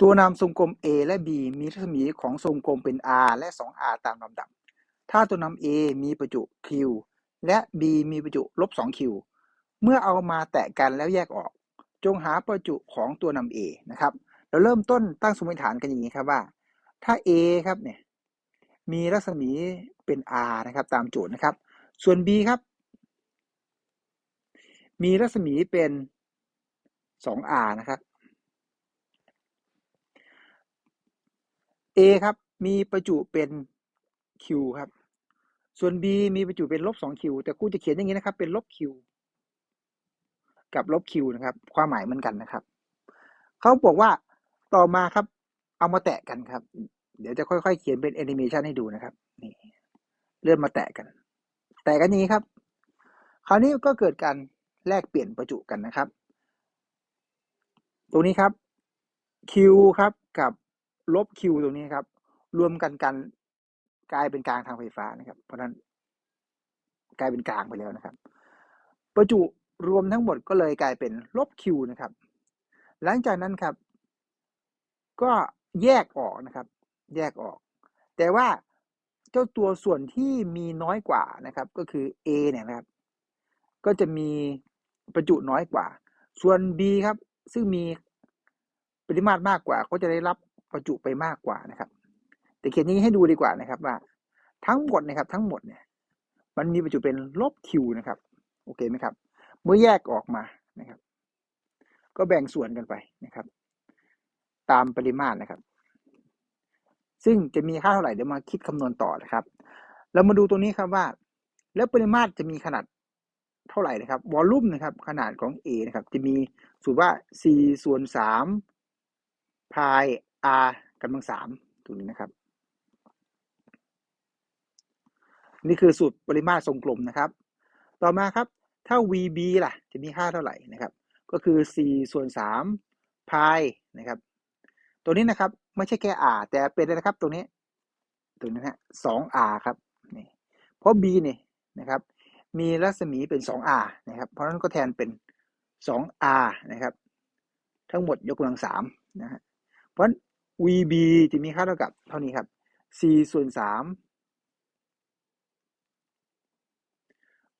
ตัวนามทรงกลม A และ B มีรัศมีของทรงกลมเป็น R และ 2R ตามลำดับ ถ้าตัวนำ A มีประจุ Q และ B มีประจุลบ 2Q เมื่อเอามาแตะกันแล้วแยกออก จงหาประจุของตัวนำ A นะครับ เราเริ่มต้นตั้งสมมติฐานกันอย่างนี้ครับว่า ถ้า A ครับเนี่ยมีรัศมีเป็น R นะครับ ตามโจทย์นะครับ ส่วน B ครับ มีรัศมีเป็น 2R นะครับ A ครับ มีประจุเป็น Q ครับ ส่วน B มีประจุเป็นลบ 2Q แต่ครูจะเขียนอย่างนี้นะครับ เป็นลบ Q กับลบ Q นะครับ ความหมายเหมือนกันนะครับ เขาบอกว่าต่อมาครับ เอามาแตะกันครับ เดี๋ยวจะค่อยๆ เขียนเป็นแอนิเมชันให้ดูนะครับ นี่ เลื่อนมาแตะกัน แตะกันอย่างนี้ครับ คราวนี้ก็เกิดการแลกเปลี่ยนประจุกันนะครับ ตรงนี้ครับ Q ครับกับ ลบ Q ตรงนี้ครับ รวมกันกันกลายเป็นกลางทางไฟฟ้านะครับ เพราะฉะนั้นกลายเป็นกลางไปแล้วนะครับ ประจุรวมทั้งหมดก็เลยกลายเป็นลบ Q นะครับ หลังจากนั้นครับ ก็แยกออกนะครับ แยกออก แต่ว่าเจ้าตัวส่วนที่มีน้อยกว่านะครับ ก็คือ A เนี่ยนะครับ ก็จะมีประจุน้อยกว่า ส่วน B ครับ ซึ่งมีปริมาตรมากกว่า ก็จะได้รับ ประจุไปมากกว่านะครับ แต่เขียนนี้ให้ดูดีกว่านะครับว่า ทั้งหมดนะครับ ทั้งหมดเนี่ย มันมีประจุเป็นลบ Q นะครับ โอเคไหมครับ เมื่อแยกออกมานะครับ ก็แบ่งส่วนกันไปนะครับ ตามปริมาตรนะครับ ซึ่งจะมีค่าเท่าไหร่เดี๋ยวมาคิดคำนวณต่อนะครับ เรามาดูตรงนี้ครับว่า แล้วปริมาตรจะมีขนาดเท่าไหร่นะครับวอลลุ่มนะครับ ขนาดของ A นะครับ จะมีสูตรว่า c ส่วน3 pi r กำลัง3ตรงนี้นะครับ นี่คือสูตรปริมาตรทรงกลมนะครับ ต่อมาครับ ถ้า VB ล่ะ จะมีค่าเท่าไหร่นะครับ ก็คือ 4 ส่วน3 pi นะครับ ตัวนี้นะครับ ไม่ใช่แค่ r แต่เป็นอะไรนะครับตรงนี้ตรงนี้นะ2 r ครับนี่เพราะ b นี่นะครับ มีรัศมีเป็น 2r นะครับ เพราะฉะนั้นก็แทนเป็น 2r นะครับ ทั้งหมดยกกำลัง3นะฮะเพราะ VB จะมีค่าเท่ากับเท่านี้ครับ4ส่วน3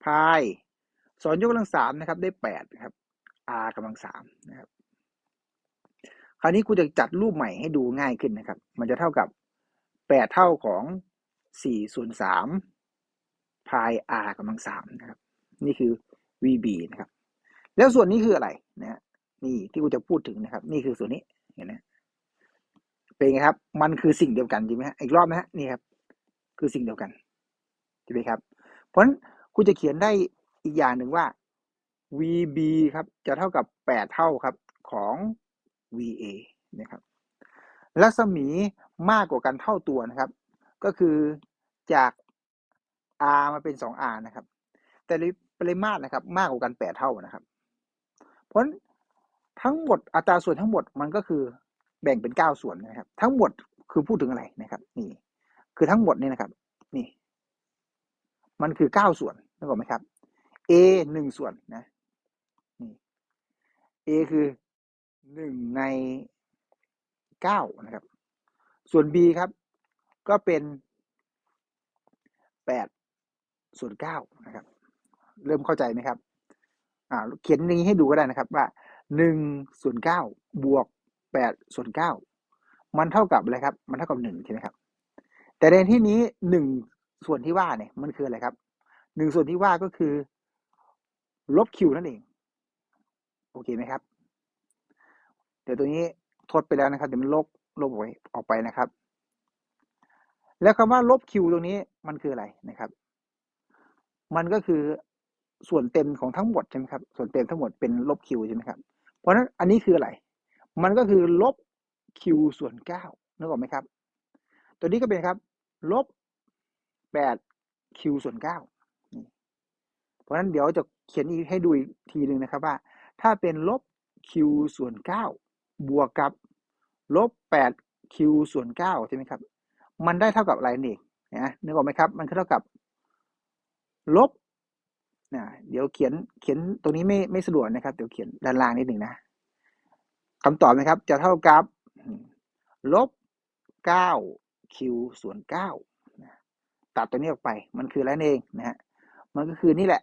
พายสอนยกกำลังสามนะครับ ได้แปดนะครับ r กำลังสามนะครับ คราวนี้กูจะจัดรูปใหม่ให้ดูง่ายขึ้นนะครับ มันจะเท่ากับแปดเท่าของสี่ส่วนสามพาย r กำลังสามนะครับ นี่คือ vb นะครับ แล้วส่วนนี้คืออะไรนะนี่ที่กูจะพูดถึงนะครับ นี่คือส่วนนี้เห็นไหม เป็นไงครับ มันคือสิ่งเดียวกันจริงไหมฮะอีกรอบนะฮะนี่ครับ คือสิ่งเดียวกันใช่ไหมครับ เพราะฉะนั้นคุณจะเขียนได้อีกอย่างหนึ่งว่า VB ครับ จะเท่ากับ 8 เท่าครับของ VA นะครับรัศมีมากกว่ากันเท่าตัวนะครับ ก็คือจาก R มาเป็น 2R นะครับ แต่ปริมาตรนะครับ มากกว่ากัน 8 เท่านะครับ เพราะทั้งหมดอัตราส่วนทั้งหมดมันก็คือ แบ่งเป็น9ส่วนนะครับ ทั้งหมดคือพูดถึงอะไรนะครับ นี่ คือทั้งหมดนี่นะครับ นี่ มันคือ9ส่วนนึกออกไหมครับ A หนึ่งส่วนนะนี่ A คือหนึ่งในเก้านะครับ ส่วน B ครับ ก็เป็นแปดส่วนเก้านะครับ เริ่มเข้าใจไหมครับ อ่าเขียนนี้ให้ดูก็ได้นะครับ ว่าหนึ่งส่วนเก้าบวก แปดส่วนเก้ามันเท่ากับอะไรครับ มันเท่ากับหนึ่งใช่ไหมครับ แต่ในที่นี้หนึ่งส่วนที่ว่าเนี่ยมันคืออะไรครับหนึ่งส่วนที่ว่าก็คือ ลบคิวนั่นเอง โอเคไหมครับ เดี๋ยวตัวนี้ทดไปแล้วนะครับเดี๋ยวมันลบลบออกไปออกไปนะครับ แล้วคำว่าลบคิวตรงนี้มันคืออะไรนะครับ มันก็คือส่วนเต็มของทั้งหมดใช่ไหมครับ ส่วนเต็มทั้งหมดเป็นลบคิวใช่ไหมครับ เพราะฉะนั้นอันนี้คืออะไร มันก็คือลบคิวส่วนเก้านึกออกไหมครับ ตัวนี้ก็เป็นครับ ลบแปดคิวส่วนเก้าเพราะฉะนั้นเดี๋ยวจะเขียนอีกให้ดูอีกทีหนึ่งนะครับว่า ถ้าเป็นลบ q ส่วน9บวกกับลบ 8 q ส่วน9ใช่ไหมครับ มันได้เท่ากับอะไรนี่นะนึกออกไหมครับ มันเท่ากับ ลบนะเดี๋ยวเขียนเขียนตรงนี้ไม่ไม่สะดวกนะครับ เดี๋ยวเขียนด้านล่างนิดหนึ่งนะ คำตอบนะครับจะเท่ากับลบเก้าคิวส่วนเก้าตัดตัวนี้ออกไป มันคืออะไรนั่นเองนะฮะ มันก็คือนี่แหละ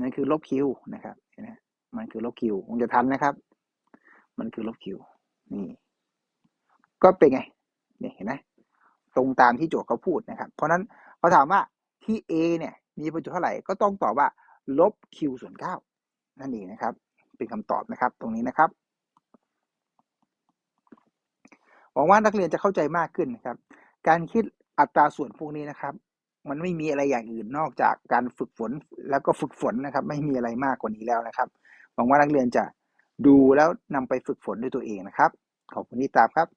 มันคือลบคิวนะครับนไหมมันคือลบคิวคงจะทันนะครับ มันคือลบคิวนี่ ก็เป็นไงเนี่ยเห็นไหมตรงตามที่โจทย์เขาพูดนะครับ เพราะฉะนั้นเขาถามว่าที่ A เนี่ย มีประจุเท่าไหร่ ก็ต้องตอบว่าลบ q ส่วน9นั่นเองนะครับ เป็นคำตอบนะครับ ตรงนี้นะครับ หวังว่านักเรียนจะเข้าใจมากขึ้นนะครับ การคิดอัตราส่วนพวกนี้นะครับ มันไม่มีอะไรอย่างอื่นนอกจากการฝึกฝนแล้วก็ฝึกฝนนะครับ ไม่มีอะไรมากกว่านี้แล้วนะครับ หวังว่านักเรียนจะดูแล้วนำไปฝึกฝนด้วยตัวเองนะครับ ขอบคุณที่ตามครับ